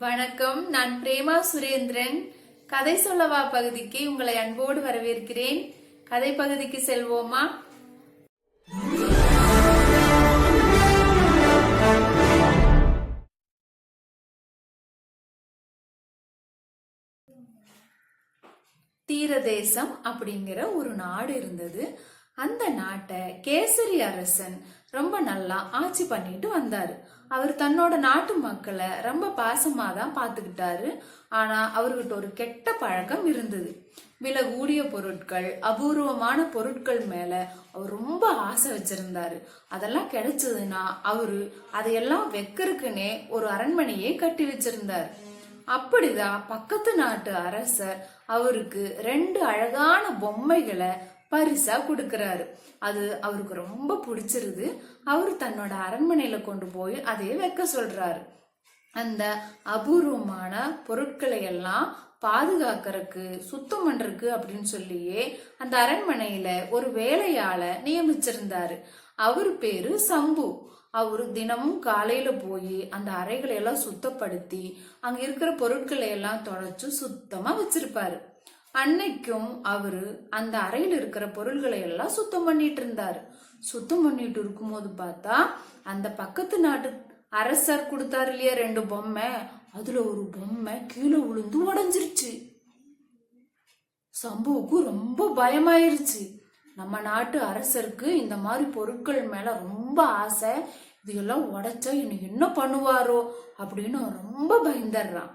வணக்கம். நான் பிரேமா சுரேந்திரன். கதை சொல்லவா பகுதிக்கு உங்களை அன்போடு வரவேற்கிறேன். கதை பகுதிக்கு செல்வோமா? தீரதேசம் அப்படிங்கிற ஒரு நாடு இருந்தது. அந்த நாட்டை கேசரி அரசன் ரொம்ப நல்லா ஆட்சி பண்ணிட்டு வந்தாரு. அவர் தன்னோட நாட்டு மக்களை ரொம்ப பாசமா தான் பார்த்துக்கிட்டாரு. ஆனா அவர்கிட்ட ஒரு கெட்ட பழக்கம் இருந்தது. விலை கூடிய பொருட்கள் அபூர்வமான பொருட்கள் மேல அவர் ரொம்ப ஆசை வச்சிருந்தாரு. அதெல்லாம் கிடைச்சதுன்னா அவரு அதையெல்லாம் வைக்கிறதுக்குன்னே ஒரு அரண்மனையே கட்டி வச்சிருந்தாரு. அப்படிதான் பக்கத்து நாட்டு அரசர் அவருக்கு ரெண்டு அழகான பொம்மைகளை பரிசா கொடுக்கறாரு. அது அவருக்கு ரொம்ப பிடிச்சிருது. அவர் தன்னோட அரண்மனையில கொண்டு போய் அதையே வைக்க சொல்றாரு. அந்த அபூர்வமான பொருட்களை எல்லாம் பாதுகாக்கறதுக்கு சுத்தம் பண்றதுக்கு அப்படின்னு சொல்லியே அந்த அரண்மனையில ஒரு வேலையால நியமிச்சிருந்தாரு. அவர் பேரு சம்பு. அவரு தினமும் காலையில போய் அந்த அறைகளை எல்லாம் சுத்தப்படுத்தி அங்க இருக்கிற பொருட்களை எல்லாம் தொலைச்சு சுத்தமா வச்சிருப்பாரு. அன்னைக்கும் அவரு அந்த அறையில் இருக்கிற பொருள்களை எல்லாம் சுத்தம் பண்ணிட்டு இருந்தாரு. சுத்தம் பண்ணிட்டு இருக்கும்போது பார்த்தா அந்த பக்கத்து நாட்டு அரசர் கொடுத்தாரு இல்லையா ரெண்டு பொம்மை? அதுல ஒரு பொம்மை கீழே விழுந்து உடைஞ்சிருச்சு. சம்புவுக்கு ரொம்ப பயமாயிருச்சு. நம்ம நாட்டு அரசருக்கு இந்த மாதிரி பொருட்கள் மேல ரொம்ப ஆசை. இதெல்லாம் உடைச்சா இன்னைக்கு என்ன பண்ணுவாரோ அப்படின்னு ரொம்ப பயந்துடுறான்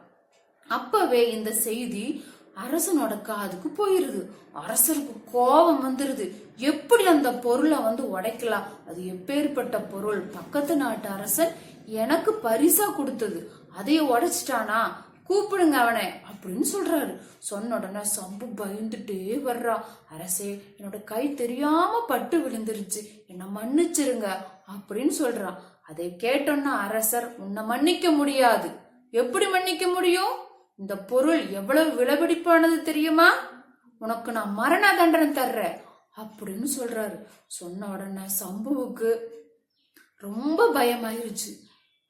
அப்பவே இந்த செய்தி அரசனோட காதுக்கு போயிருது. அரசருக்கு கோபம் வந்துருது. எப்படி அந்த பொருளை வந்து உடைக்கலாம்? அது எப்பேற்பட்ட பொருள்? பக்கத்து நாட்டு அரசன் எனக்கு பரிசா கொடுத்தது. அதைய உடைச்சிட்டானா? கூப்பிடுங்க அவனை அப்படின்னு சொல்றாரு. சொன்ன உடனே சம்பு பயந்துட்டே வர்றா. அரசே என்னோட கை தெரியாம பட்டு விழுந்துருச்சு. என்ன மன்னிச்சிருங்க அப்படின்னு சொல்றான் அதை கேட்டோன்னா அரசர் உன்னை மன்னிக்க முடியாது. எப்படி மன்னிக்க முடியும்? இந்த பொருள் எவ்வளவு விலபிடிப்பானது தெரியுமா? உனக்கு நான் மரண தண்டனை தர்றேன் அப்படின்னு சொல்றாரு. சொன்ன உடனே சம்புவுக்கு ரொம்ப பயமாயிருச்சு.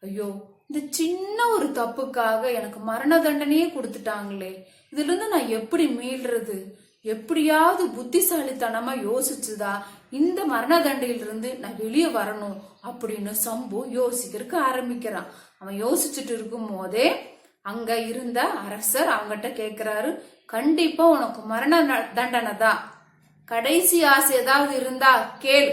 ஐயோ இந்த சின்ன ஒரு தப்புக்காக எனக்கு மரண தண்டனையே கொடுத்துட்டாங்களே. இதுல இருந்து நான் எப்படி மீள்றது? எப்படியாவது புத்திசாலித்தனமா யோசிச்சுதா இந்த மரண தண்டையிலிருந்து நான் வெளியே வரணும் அப்படின்னு சம்பு யோசிக்கிறதுக்கு ஆரம்பிக்கிறான். அவன் யோசிச்சுட்டு இருக்கும் போதே அங்க இருந்த அரசர் அவங்கிட்ட கேக்குறாரு கண்டிப்பா உனக்கு மரண தண்டனை தான். கடைசி ஆசை ஏதாவது இருந்தா கேள்.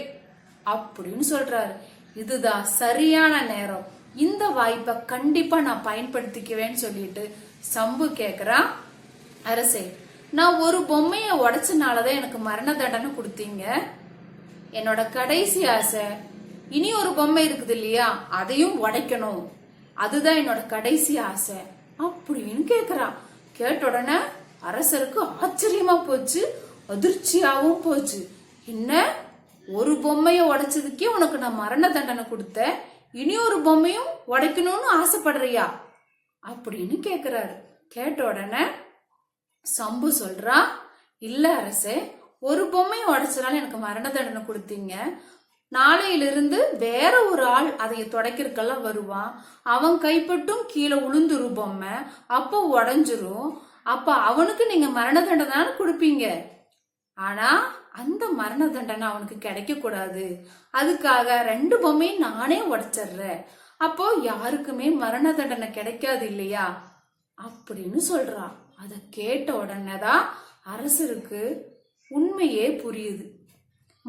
அப்படின்னு சொல்றாரு. இதுதான் சரியான நேரம். இந்த வாய்ப்பை கண்டிப்பா நான் பயன்படுத்திக்குவேன்னு சொல்லிட்டு சம்பு கேக்குறான் அரசே நான் ஒரு பொம்மைய உடைச்சனாலதான் எனக்கு மரண தண்டனை கொடுத்தீங்க. என்னோட கடைசி ஆசை இனி ஒரு பொம்மை இருக்குது இல்லையா அதையும் உடைக்கணும். அதுதான் என்னோட கடைசி ஆசை. அப்படின்னு கேக்குறான் கேட்ட உடனே அரசருக்கு ஆச்சரியமா போச்சு. அதிர்ச்சியாவும் போச்சு. என்ன? ஒரு பொம்மைய உடைச்சதுக்கே உனக்கு நான் மரண தண்டனை கொடுத்தேன். இனி ஒரு பொம்மையும் உடைக்கணும்னு ஆசைப்படுறியா? அப்படின்னு கேக்குறாரு. கேட்ட உடனே சம்பு சொல்றா இல்ல அரசே ஒரு பொம்மையை உடைச்சனால எனக்கு மரண தண்டனை கொடுத்தீங்க. நாளையிலிருந்து வேற ஒரு ஆள் அதைய தொடக்கிறக்கெல்லாம் வருவான். அவன் கைப்பட்டும் கீழே உளுந்துரு பொம்மை. அப்போ உடஞ்சிரும். அப்ப அவனுக்கு நீங்க மரண தண்டனை தானே கொடுப்பீங்க. ஆனா அந்த மரண தண்டனை அவனுக்கு கிடைக்க கூடாது அதுக்காக ரெண்டு பொம்மையும் நானே உடைச்சிடுறேன். அப்போ யாருக்குமே மரண தண்டனை கிடைக்காது இல்லையா? அப்படின்னு சொல்றா அதை கேட்ட உடனே தான் அரசருக்கு உண்மையே புரியுது.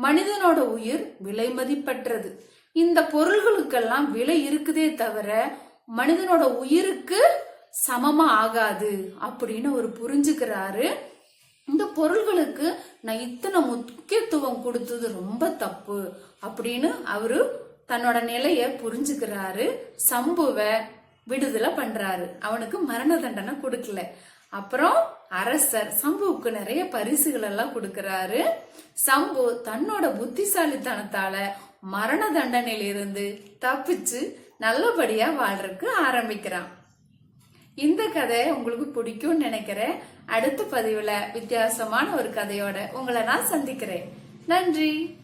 மனிதனோட உயிர் விலை மதிப்பற்றது. இந்த பொருள்களுக்கெல்லாம் விலை இருக்குதே தவிர மனிதனோட உயிருக்கு சமமா ஆகாது அப்படின்னு அவர் புரிஞ்சுக்கிறாரு. இந்த பொருள்களுக்கு நான் இத்தனை முக்கியத்துவம் கொடுத்தது ரொம்ப தப்பு அப்படின்னு அவரு தன்னோட நிலைய புரிஞ்சுக்கிறாரு. சம்புவ விடுதலை பண்றாரு. அவனுக்கு மரண தண்டனை கொடுக்கல. அப்புறம் அரசர் சம்புவுக்கு நிறைய பரிசுகள் எல்லாம் கொடுக்கறாரு. சம்பு தன்னோட புத்திசாலித்தனத்தால மரண தண்டனையிலிருந்து தப்பிச்சு நல்லபடியா வாழ்றதுக்கு ஆரம்பிக்கிறான். இந்த கதை உங்களுக்கு பிடிக்கும்னு நினைக்கிறேன். அடுத்த பதிவுல வித்தியாசமான ஒரு கதையோட உங்களை நான் சந்திக்கிறேன். நன்றி.